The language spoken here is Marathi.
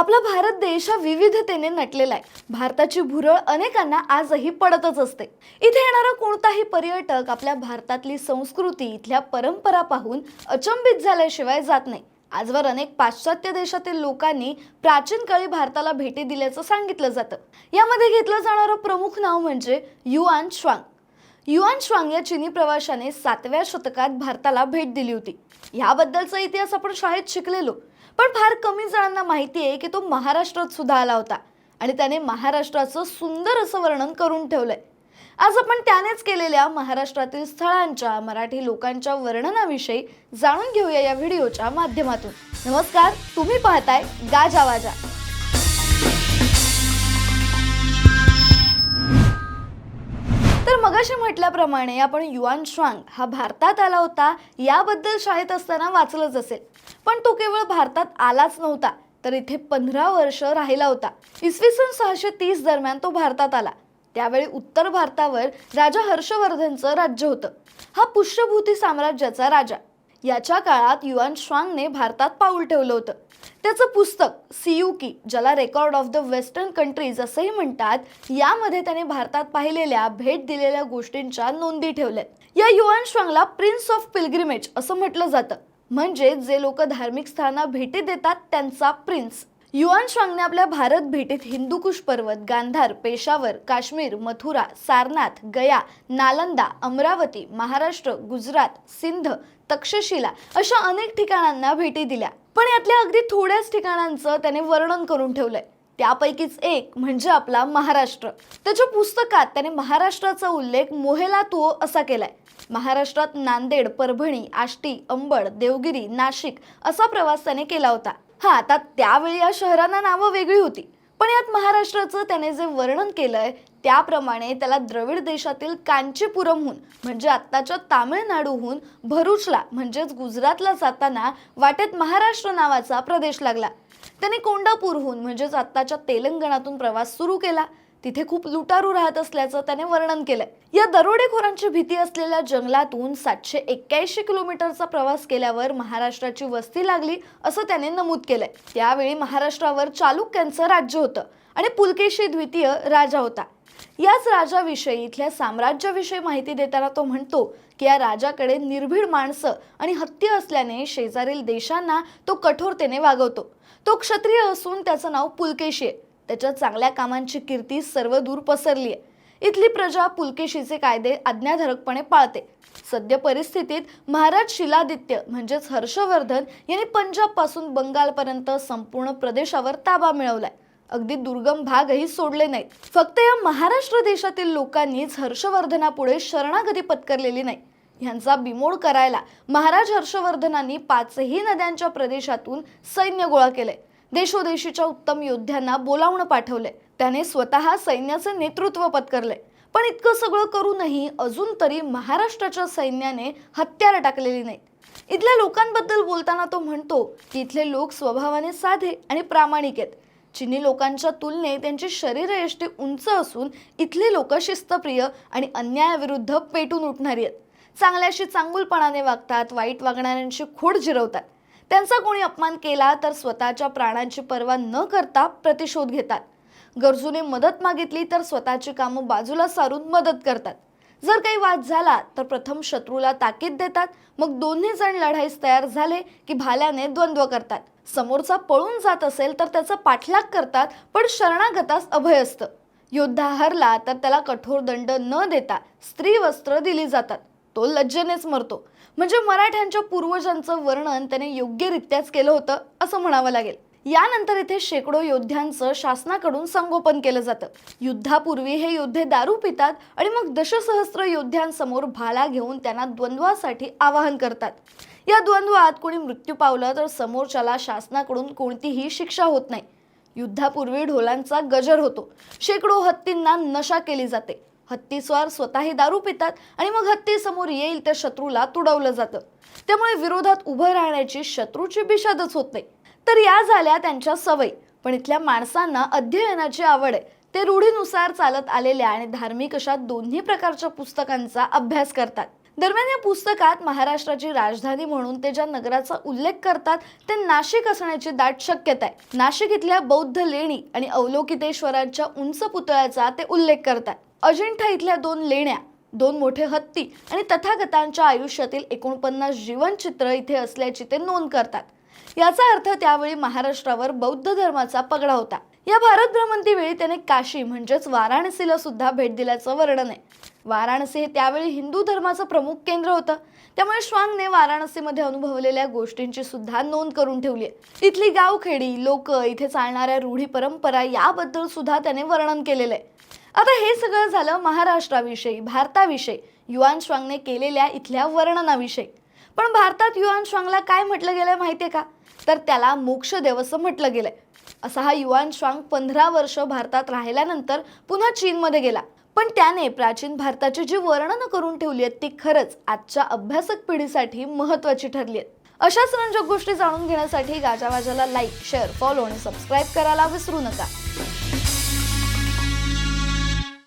आपला भारत देश हा विविधतेने नटलेला आहे. भारताची भुरळ अनेकांना आजही पडतच असते. इथे येणारा कोणताही पर्यटक आपल्या भारतातली संस्कृती इथल्या परंपरा पाहून अचंबित झाल्याशिवाय जात नाही. आजवर अनेक पाश्चात्य देशातील लोकांनी प्राचीन काळी भारताला भेटी दिल्याचं सांगितलं जातं. यामध्ये घेतलं जाणारं प्रमुख नाव म्हणजे युआन श्वांग. युआन श्वांग या चिनी प्रवाशाने सातव्या शतकात भारताला भेट दिली होती. ह्याबद्दलचा इतिहास आपण शाळेत शिकलेलो. पण फार कमी जणांना माहिती आहे की तो महाराष्ट्रात सुद्धा आला होता. आणि त्याने महाराष्ट्राचं सुंदर असं वर्णन करून ठेवलंय. आज आपण त्यानेच केलेल्या महाराष्ट्रातील स्थळांच्या मराठी लोकांच्या वर्णनाविषयी जाणून घेऊया या व्हिडिओच्या माध्यमातून. नमस्कार तुम्ही पाहताय गाजा वाजा. तर मगाशी म्हटल्याप्रमाणे आपण युआन श्वांग हा भारतात आला होता. याबद्दल शाळेत असताना वाचलंच असेल. पण तो केवळ भारतात आलाच नव्हता तर इथे पंधरा वर्ष राहिला होता. इसवी सन सहाशे तीस दरम्यान तो भारतात आला. त्यावेळी उत्तर भारतावर राजा हर्षवर्धनचं राज्य होतं. हा पुष्यभूती साम्राज्याचा राजा. याच्या काळात युआन श्वांगने भारतात पाऊल ठेवलं होतं. त्याचं पुस्तक सियुकी ज्याला record of the western countries असंही म्हणतात यामध्ये त्याने भारतात पाहिलेल्या भेट दिलेल्या गोष्टींच्या नोंदी ठेवल्या या युआन श्वांगला प्रिन्स ऑफ पिलग्रिमेज असं म्हटलं जातं. म्हणजे जे लोक धार्मिक स्थाना भेटी देतात त्यांचा प्रिन्स युआन श्वांगने आपल्या भारत भेटीत हिंदुकुश पर्वत गांधार पेशावर काश्मीर मथुरा सारनाथ गया नालंदा अमरावती महाराष्ट्र गुजरात सिंध तक्षशिला अशा अनेक ठिकाणांना भेटी दिल्या. पण यातल्या अगदी थोड्याच ठिकाणांचं त्याने वर्णन करून ठेवलंय. त्यापैकीच एक म्हणजे आपला महाराष्ट्र. त्याच्या पुस्तकात त्याने महाराष्ट्राचा उल्लेख मोहेला तो असा केलाय. महाराष्ट्रात नांदेड परभणी आष्टी अंबड देवगिरी नाशिक असा प्रवास त्याने केला होता. हा आता त्यावेळी या शहरांना नावं वेगळी होती. पण यात महाराष्ट्राचं त्याने जे वर्णन केलंय त्याप्रमाणे त्याला द्रविड देशातील कांचीपुरमहून म्हणजे आत्ताच्या तामिळनाडूहून भरूचला म्हणजेच गुजरातला जाताना वाटेत महाराष्ट्र नावाचा प्रदेश लागला. त्याने कोंडापूरहून म्हणजेच आत्ताच्या तेलंगणातून प्रवास सुरू केला. तिथे खूप लुटारू राहत असल्याचं त्याने वर्णन केलंय. या दरोडेखोरांची भीती असलेल्या जंगलातून सातशे एक्क्याऐंशी किलोमीटरचा प्रवास केल्यावर महाराष्ट्राची वस्ती लागली असं त्याने नमूद केलंय. त्यावेळी महाराष्ट्रावर चालुक्यांचं राज्य होतं. आणि पुलकेशी द्वितीय राजा होता. याच राजाविषयी इथल्या साम्राज्याविषयी माहिती देताना तो म्हणतो की या राजाकडे निर्भीड माणसं आणि हत्ती असल्याने शेजारील देशांना तो कठोरतेने वागवतो. तो क्षत्रिय असून त्याचं नाव पुलकेशी आहे. त्याच्या चांगल्या कामांची कीर्ती सर्वदूर पसरली आहे इथली प्रजा पुलकेशीचे कायदे आज्ञाधारकपणे पाळते. सद्य परिस्थितीत महाराज शिलादित्य म्हणजेच हर्षवर्धन यांनी पंजाबपासून बंगालपर्यंत संपूर्ण प्रदेशावर ताबा मिळवलाय. अगदी दुर्गम भागही सोडले नाहीत. फक्त या महाराष्ट्र देशातील लोकांनीच हर्षवर्धनापुढे शरणागती पत्करलेली नाही. ह्यांचा बिमोड करायला महाराज हर्षवर्धनांनी पाचही नद्यांच्या प्रदेशातून सैन्य गोळा केले देशोदेशीच्या उत्तम योद्ध्यांना बोलावणं पाठवले त्याने स्वतः सैन्याचे नेतृत्व पत्करले पण इतकं सगळं करूनही अजून तरी महाराष्ट्राच्या सैन्याने हत्यारं टाकलेली नाहीत. इथल्या लोकांबद्दल बोलताना तो म्हणतो की इथले लोक स्वभावाने साधे आणि प्रामाणिक आहेत. चिनी लोकांच्या तुलनेत त्यांची शरीरयष्टी उंच असून इथली लोक शिस्तप्रिय आणि अन्यायाविरुद्ध पेटून उठणारी आहेत. चांगल्याशी चांगुलपणाने वागतात वाईट वागणाऱ्यांशी खोड जिरवतात. त्यांचा कोणी अपमान केला तर स्वतःच्या प्राणांची पर्वा न करता प्रतिशोध घेतात. गरजूने मदत मागितली तर स्वतःची कामं बाजूला सारून मदत करतात. जर काही वाद झाला तर प्रथम शत्रूला ताकीद देतात. मग दोन्ही जण लढाईस तयार झाले की भाल्याने द्वंद्व करतात. समोरचा पळून जात असेल तर त्याचा पाठलाग करतात पण शरणागतास अभय असतं. योद्धा हरला तर त्याला कठोर दंड न देता स्त्री वस्त्र दिली जातात. तो लज्जेनेच मरतो. म्हणजे मराठ्यांच्या पूर्वजांचं वर्णन त्याने योग्यरित्याच केलं होतं असं म्हणावं लागेल. यानंतर इथे शेकडो योद्ध्यांचं शासनाकडून संगोपन केलं जातं. युद्धापूर्वी हे योद्धे दारू पितात आणि मग दशसहस्त्र योद्ध्यांसमोर भाला घेऊन त्यांना द्वंद्वासाठी आवाहन करतात. या द्वंद्वात कोणी मृत्यू पावलं तर समोरच्याला शासनाकडून कोणतीही शिक्षा होत नाही. युद्धापूर्वी ढोलांचा गजर होतो. शेकडो हत्तींना नशा केली जाते. हत्तीस्वार स्वतःही दारू पितात आणि मग हत्ती समोर येईल त्या शत्रूला तुडवलं जातं. त्यामुळे विरोधात उभं राहण्याची शत्रूची बिशादच होत नाही. तर या झाल्या त्यांच्या सवयी. पण इथल्या माणसांना अध्ययनाची आवड आहे. ते रूढीनुसार चालत आलेल्या आणि धार्मिक अशा दोन्ही प्रकारच्या पुस्तकांचा अभ्यास करतात. दरम्यान या पुस्तकात महाराष्ट्राची राजधानी म्हणून ते ज्या नगराचा उल्लेख करतात ते नाशिक असण्याची दाट शक्यता आहे. नाशिक इथल्या बौद्ध लेणी आणि अवलोकितेश्वरांच्या उंच पुतळ्याचा ते उल्लेख करतात. अजिंठा इथल्या दोन लेण्या दोन मोठे हत्ती आणि तथागतांच्या आयुष्यातील एकोणपन्नास जीवनचित्र इथे असल्याची ते नोंद करतात. याचा अर्थ त्यावेळी महाराष्ट्रावर बौद्ध धर्माचा पगडा होता. या भारत भ्रमंतीवेळी त्याने काशी म्हणजेच वाराणसीला सुद्धा भेट दिल्याचं वर्णन आहे. वाराणसी हे त्यावेळी हिंदू धर्माचं प्रमुख केंद्र होतं. त्यामुळे श्वांगने वाराणसीमध्ये अनुभवलेल्या गोष्टींची सुद्धा नोंद करून ठेवली आहे. इथली गावखेडी लोक इथे चालणाऱ्या रूढी परंपरा याबद्दल सुद्धा त्याने वर्णन केलेलं आहे. आता हे सगळं झालं महाराष्ट्राविषयी भारताविषयी युआन श्वांगने केलेल्या इथल्या वर्णनाविषयी. पण भारतात युआन श्वांगला काय म्हटलं गेलंय माहितीये का? तर त्याला मोक्षदेव असं म्हटलं गेलंय. असा हा युआन श्वांग पंधरा वर्ष भारतात राहिल्यानंतर पुन्हा चीनमध्ये गेला. पण त्याने प्राचीन भारताची जी वर्णनं करून ठेवली आहेत ती खरंच आजच्या अभ्यासक पिढीसाठी महत्त्वाची ठरली आहेत. अशाच रंजक गोष्टी जाणून घेण्यासाठी गाजावाजाला लाईक शेअर फॉलो आणि सबस्क्राईब करायला विसरू नका.